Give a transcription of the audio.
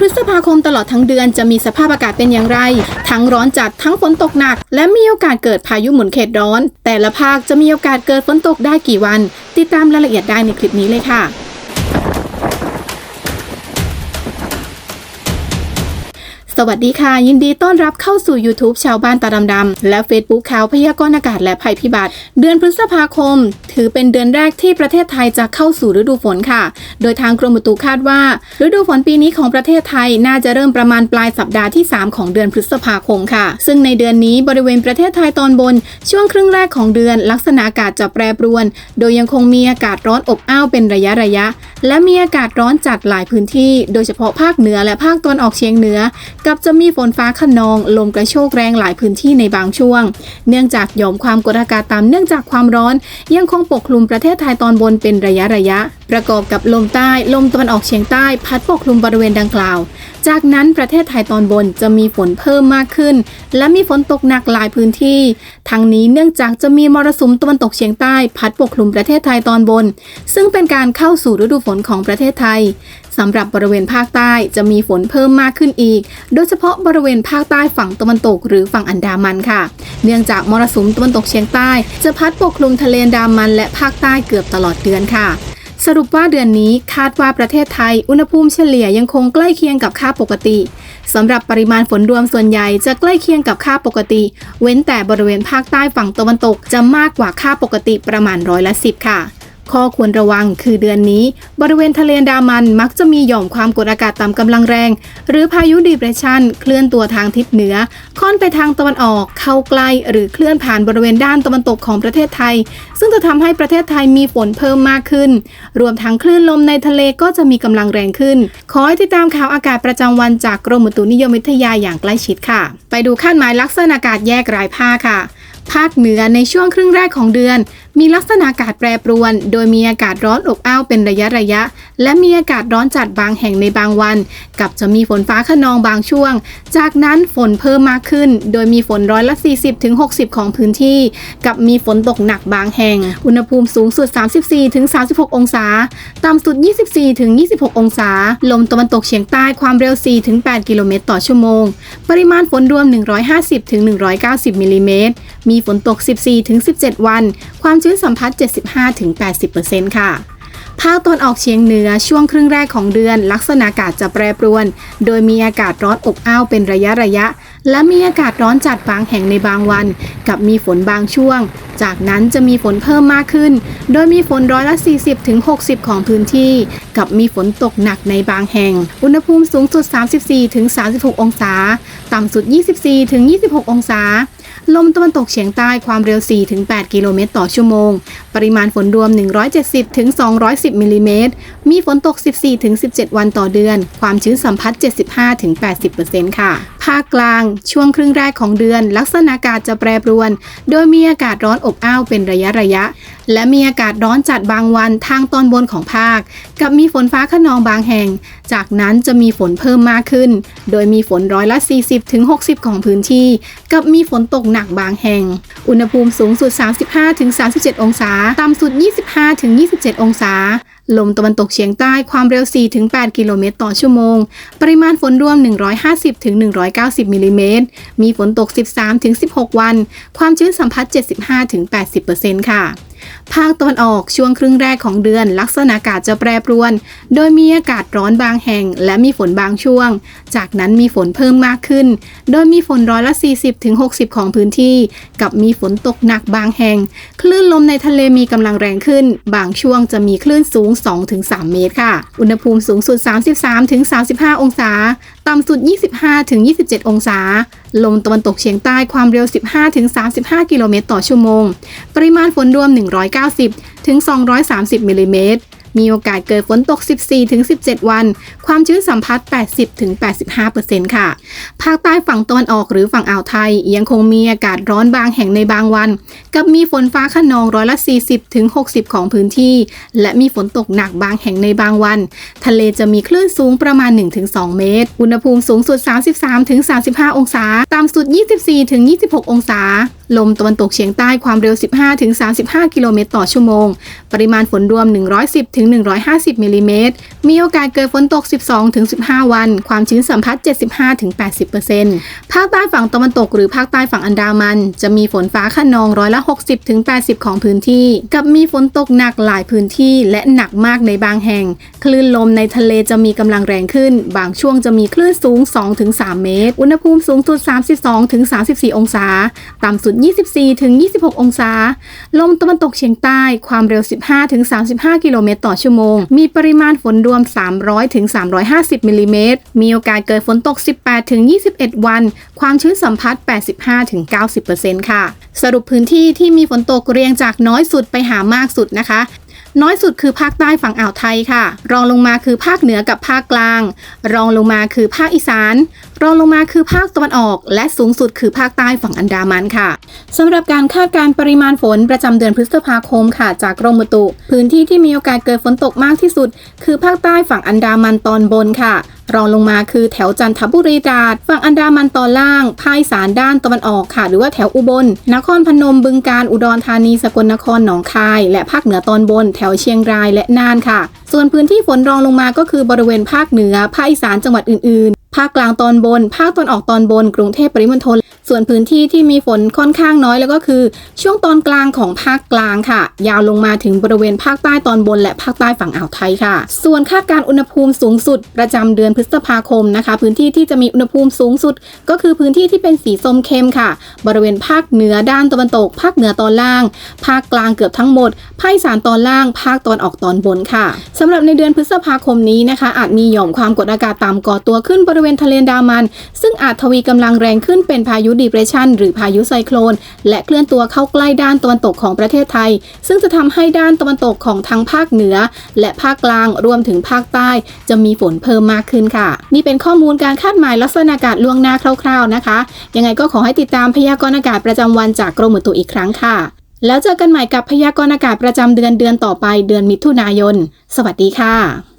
พฤษภาคมตลอดทั้งเดือนจะมีสภาพอากาศเป็นอย่างไร ทั้งร้อนจัดทั้งฝนตกหนัก และมีโอกาสเกิดพายุหมุนเขตร้อน แต่ละภาคจะมีโอกาสเกิดฝนตกได้กี่วัน ติดตามรายละเอียดได้ในคลิปนี้เลยค่ะ สวัสดีค่ะ ยินดีต้อนรับเข้าสู่ YouTube ชาวบ้านตาดำๆและ Facebook ข่าวพยากรณ์อากาศและภัยพิบัติ เดือนพฤษภาคม ถือเป็นเดือนแรกที่ประเทศไทยจะเข้าสู่ฤดูฝนค่ะ โดยทางกรมอุตุคาดว่า ฤดูฝนปีนี้ของประเทศไทยน่าจะเริ่มประมาณปลายสัปดาห์ที่ 3 ของเดือนพฤษภาคมค่ะ ซึ่งในเดือนนี้บริเวณประเทศไทยตอนบน ช่วงครึ่งแรกของเดือนลักษณะอากาศจะแปรปรวน โดยยังคงมีอากาศร้อนอบอ้าวเป็นระยะระยะ และมีอากาศร้อนจัดหลายพื้นที่ โดยเฉพาะภาคเหนือและภาคตะวันออกเฉียงเหนือกับจะมีฝนฟ้าขนอง ลมกระโชกแรงหลายพื้นที่ในบางช่วง เนื่องจากหย่อมความกดอากาศต่ำเนื่องจากความร้อน ยังคงปกคลุมประเทศไทยตอนบนเป็นระยะระยะ ประกอบกับลมใต้ ลมตะวันออกเฉียงใต้ พัดปกคลุมบริเวณดังกล่าว จากนั้นประเทศไทยตอนบนจะมีฝนเพิ่มมากขึ้น และมีฝนตกหนักหลายพื้นที่ ทั้งนี้เนื่องจากจะมีมรสุมตะวันตกเฉียงใต้ พัดปกคลุมประเทศไทยตอนบน ซึ่งเป็นการเข้าสู่ฤดูฝนของประเทศไทย สำหรับบริเวณภาคใต้จะมีฝนเพิ่มมากขึ้นอีก โดยเฉพาะบริเวณภาคใต้ฝั่งตะวันตกหรือฝั่งอันดามันค่ะ เนื่องจากมรสุมตะวันตกเฉียงใต้ จะพัดปกคลุมทะเลอันดามันและภาคใต้เกือบตลอดเดือนค่ะสรุปว่าเดือนนี้คาดว่าประเทศไทย อุณหภูมิเฉลี่ยยังคงใกล้เคียงกับค่าปกติสำหรับปริมาณฝนรวมส่วนใหญ่จะใกล้เคียงกับค่าปกติ เว้นแต่บริเวณภาคใต้ฝั่งตะวันตกจะมากกว่าค่าปกติประมาณร้อยละสิบค่ะ ข้อควรระวังคือเดือนนี้ บริเวณทะเลดามันมักจะมีหย่อมความกดอากาศต่ำกำลังแรง หรือพายุดีเพรสชันเคลื่อนตัวทางทิศเหนือ ค่อนไปทางตะวันออกเข้าใกล้หรือเคลื่อนผ่านบริเวณด้านตะวันตกของประเทศไทย ซึ่งจะทำให้ประเทศไทยมีฝนเพิ่มมากขึ้น รวมทั้งคลื่นลมในทะเลก็จะมีกำลังแรงขึ้น ขอให้ติดตามข่าวอากาศประจำวันจากกรมอุตุนิยมวิทยาอย่างใกล้ชิดค่ะ ไปดูคาดหมายลักษณะอากาศแยกรายภาคค่ะภาคเหนือในช่วงครึ่งแรกของเดือนมีลักษณะอากาศแปรปรวน โดยมีอากาศร้อนอบอ้าวเป็นระยะระยะ และมีอากาศร้อนจัดบางแห่งในบางวัน กับจะมีฝนฟ้าขนองบางช่วง จากนั้นฝนเพิ่มมากขึ้น โดยมีฝนร้อยละ 40ถึง60 ของพื้นที่ กับมีฝนตกหนักบางแห่ง อุณหภูมิสูงสุด 34ถึง36 องศา ต่ำสุด 24ถึง26 องศา ลมตะวันตกเฉียงใต้ความเร็ว4ถึง8กิโลเมตรต่อชั่วโมง ปริมาณฝนรวม 150ถึง190 มิลลิเมตร มีฝนตก 14ถึง17 วัน ความชื้นสัมพัทธ์75-80%ค่ะภาคตะวันออกเฉียงเหนือช่วงครึ่งแรกของเดือน ลักษณะอากาศจะแปรปรวน โดยมีอากาศร้อนอบอ้าวเป็นระยะระยะ และมีอากาศร้อนจัดบางแห่งในบางวัน กับมีฝนบางช่วง จากนั้นจะมีฝนเพิ่มมากขึ้น โดยมีฝนร้อยละ 40ถึง60 ของพื้นที่ กับมีฝนตกหนักในบางแห่ง อุณหภูมิสูงสุด 34ถึง36 องศา ต่ำสุด 24ถึง26 องศา ลมตะวันตกเฉียงใต้ความเร็ว 4-8 กิโลเมตรต่อชั่วโมง ปริมาณฝนรวม 170-210มิลลิเมตร มีฝนตก 14-17 วันต่อเดือน ความชื้นสัมพัทธ์75-80%ค่ะภาคกลาง ช่วงครึ่งแรกของเดือน ลักษณะอากาศจะแปรปรวน โดยมีอากาศร้อนอบอ้าวเป็นระยะระยะ และมีอากาศร้อนจัดบางวันทางตอนบนของภาค กับมีฝนฟ้าขนองบางแห่ง จากนั้นจะมีฝนเพิ่มมากขึ้น โดยมีฝนร้อยละ 40-60 ของพื้นที่ กับมีฝนตกหนักบางแห่ง อุณหภูมิสูงสุด 35-37 องศา ต่ำสุด 25-27 องศา ลมตะวันตกเฉียงใต้ความเร็ว 4-8 กิโลเมตรต่อชั่วโมง ปริมาณฝนรวม 150-190 มิลลิเมตร มีฝนตก 13-16 วัน ความชื้นสัมพัทธ์75-80%ค่ะ ภาคตะวันออกช่วงครึ่งแรกของเดือน ลักษณะอากาศจะแปรปรวน โดยมีอากาศร้อนบางแห่ง และมีฝนบางช่วง จากนั้นมีฝนเพิ่มมากขึ้น โดยมีฝนร้อยละ 40ถึง60 ของพื้นที่ กับมีฝนตกหนักบางแห่ง คลื่นลมในทะเลมีกำลังแรงขึ้น บางช่วงจะมีคลื่นสูง 2-3 เมตรค่ะ อุณหภูมิสูงสุด 33-35 องศา ต่ำสุด 25-27 องศา ลมตะวันตกเฉียงใต้ความเร็ว 15-35 กิโลเมตรต่อชั่วโมง ปริมาณฝนรวม 190ถึง230มิลลิเมตร มีโอกาสเกิดฝนตก 14-17 วัน ความชื้นสัมพัทธ์ 80-85%ค่ะ ภาคใต้ฝั่งตะวันออกหรือฝั่งอ่าวไทย ยังคงมีอากาศร้อนบางแห่งในบางวัน กับมีฝนฟ้าขนองร้อยละ 40-60 ของพื้นที่ และมีฝนตกหนักบางแห่งในบางวัน ทะเลจะมีคลื่นสูงประมาณ 1-2 เมตร อุณหภูมิสูงสุด 33-35 องศา ต่ำสุด 24-26 องศา ลมตะวันตกเฉียงใต้ความเร็ว 15-35 กิโลเมตรต่อชั่วโมง ปริมาณฝนรวม 110-150มิลลิเมตร มีโอกาสเกิดฝนตก 12-15 วัน ความชื้นสัมพัทธ์75-80%ภาคใต้ฝั่งตะวันตกหรือภาคใต้ฝั่งอันดามัน จะมีฝนฟ้าขนองร้อยละ 60-80 ของพื้นที่ กับมีฝนตกหนักหลายพื้นที่และหนักมากในบางแห่ง คลื่นลมในทะเลจะมีกำลังแรงขึ้น บางช่วงจะมีคลื่นสูง 2-3 เมตร อุณหภูมิสูงสุด 32-34 องศา ต่ำสุด24-26 องศา ลมตะวันตกเฉียงใต้ ความเร็ว 15-35 กิโลเมตรต่อชั่วโมง มีปริมาณฝนรวม 300-350 มิลลิเมตร มีโอกาสเกิดฝนตก 18-21 วัน ความชื้นสัมพัทธ์85-90%ค่ะ สรุปพื้นที่ที่มีฝนตกเรียงจากน้อยสุดไปหามากสุดนะคะน้อยสุดคือภาคใต้ฝั่งอ่าวไทยค่ะ รองลงมาคือภาคเหนือกับภาคกลาง รองลงมาคือภาคอีสาน รองลงมาคือภาคตะวันออก และสูงสุดคือภาคใต้ฝั่งอันดามันค่ะสำหรับการคาดการปริมาณฝนประจำเดือนพฤษภาคมค่ะ จากกรมอุตุ พื้นที่ที่มีโอกาสเกิดฝนตกมากที่สุด คือภาคใต้ฝั่งอันดามันตอนบนค่ะรองลงมาคือแถวจันทบุรีตราดฝั่งอันดามันตอนล่าง ภาคสานด้านตะวันออกค่ะ หรือว่าแถวอุบล นครพนมบึงกาฬอุดรธานีสกลนครหนองคาย และภาคเหนือตอนบน แถวเชียงรายและน่านค่ะ ส่วนพื้นที่ฝนรองลงมาก็คือบริเวณภาคเหนือ ภาคอีสานจังหวัดอื่นๆภาคกลางตอนบน ภาคตอนออกตอนบน กรุงเทพปริมณฑล ส่วนพื้นที่ที่มีฝนค่อนข้างน้อยแล้วก็คือ ช่วงตอนกลางของภาคกลางค่ะ ยาวลงมาถึงบริเวณภาคใต้ตอนบนและภาคใต้ฝั่งอ่าวไทยค่ะ ส่วนคาดการอุณหภูมิสูงสุดประจำเดือนพฤษภาคมนะคะ พื้นที่ที่จะมีอุณหภูมิสูงสุด ก็คือพื้นที่ที่เป็นสีส้มเข้มค่ะ บริเวณภาคเหนือด้านตะวันตก ภาคเหนือตอนล่าง ภาคกลางเกือบทั้งหมด ภาคอีสานตอนล่าง ภาคตอนออกตอนบนค่ะสำหรับในเดือนพฤษภาคมนี้นะคะ อาจมีหย่อมความกดอากาศต่ำก่อตัวขึ้นบริเวณทะเลดามัน ซึ่งอาจทวีกำลังแรงขึ้นเป็นพายุดีเพรสชันหรือพายุไซโคลน และเคลื่อนตัวเข้าใกล้ด้านตะวันตกของประเทศไทย ซึ่งจะทำให้ด้านตะวันตกของทั้งภาคเหนือ และภาคกลางรวมถึงภาคใต้ จะมีฝนเพิ่มมากขึ้นค่ะ นี่เป็นข้อมูลการคาดหมายลักษณะอากาศล่วงหน้าคร่าวๆนะคะ ยังไงก็ขอให้ติดตามพยากรณ์อากาศประจำวันจากกรมอุตุอีกครั้งค่ะ แล้วเจอกันใหม่กับพยากรณ์อากาศประจำเดือนเดือนต่อไปเดือนมิถุนายน สวัสดีค่ะ